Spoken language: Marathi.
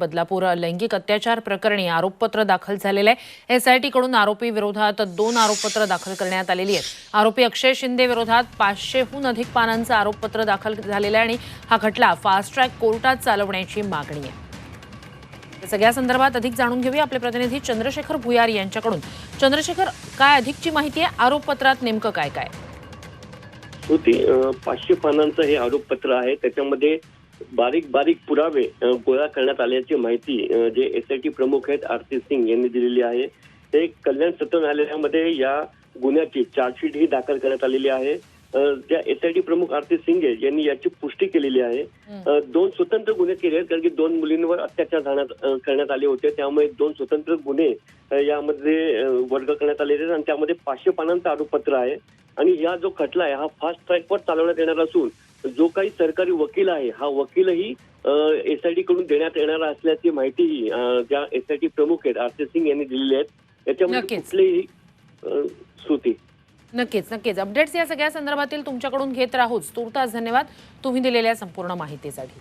बदलापूर लैंगिक अत्याचार प्रकरणी आरोपपत्र दाखल झालेलं आहे. एसआयटीकडून आरोपी विरोधात दोन आरोपपत्र दाखल करण्यात आलेली आहेत. आरोपी अक्षय शिंदे विरोधात पाचशेहून अधिक पानांचं आरोपपत्र दाखल झालेलं आहे आणि हा खटला फास्ट ट्रॅक कोर्टात चालवण्याची मागणी आहे. सगळ्या संदर्भात अधिक जाणून घेऊया आपले प्रतिनिधी चंद्रशेखर भुयार यांच्याकडून. चंद्रशेखर काय अधिकची माहिती आहे? आरोपपत्रात नेमकं काय काय होती पाचशे पानांचं हे आरोपपत्र आहे. त्याच्यामध्ये बारीक बारीक पुरावे गोळा करण्यात आल्याची माहिती जे एसआयटी प्रमुख आहेत आरती सिंग यांनी दिलेली आहे. ते कल्याण सत्र न्यायालयामध्ये या गुन्ह्याची चार्जशीट ही दाखल करण्यात आलेली आहे. त्या एसआयटी प्रमुख आरती सिंगे यांनी याची पुष्टी केलेली आहे. दोन स्वतंत्र गुन्हे केले आहेत कारण की दोन मुलींवर अत्याचार करण्यात आले होते. त्यामुळे दोन स्वतंत्र गुन्हे यामध्ये वर्ग करण्यात आलेले आहेत आणि त्यामध्ये पाचशे पानांचं आरोपपत्र आहे. आणि हा जो खटला आहे हा फास्ट ट्रॅकवर चालवण्यात येणार असून जो काही सरकारी वकील आहे हा वकीलही एसआयटी कडून देण्यात येणार असल्याची माहिती अं, ज्या एसआयटी प्रमुख आहेत आरती सिंग यांनी दिलेली आहेत याच्यामध्ये नक्कीच. कुठलीही श्रुती नक्कीच नक्कीच. अपडेट्स या सगळ्या संदर्भातील तुमच्याकडून घेत राहूच. तुर्तास धन्यवाद. तुम्ही दिलेल्या संपूर्ण माहितीसाठी.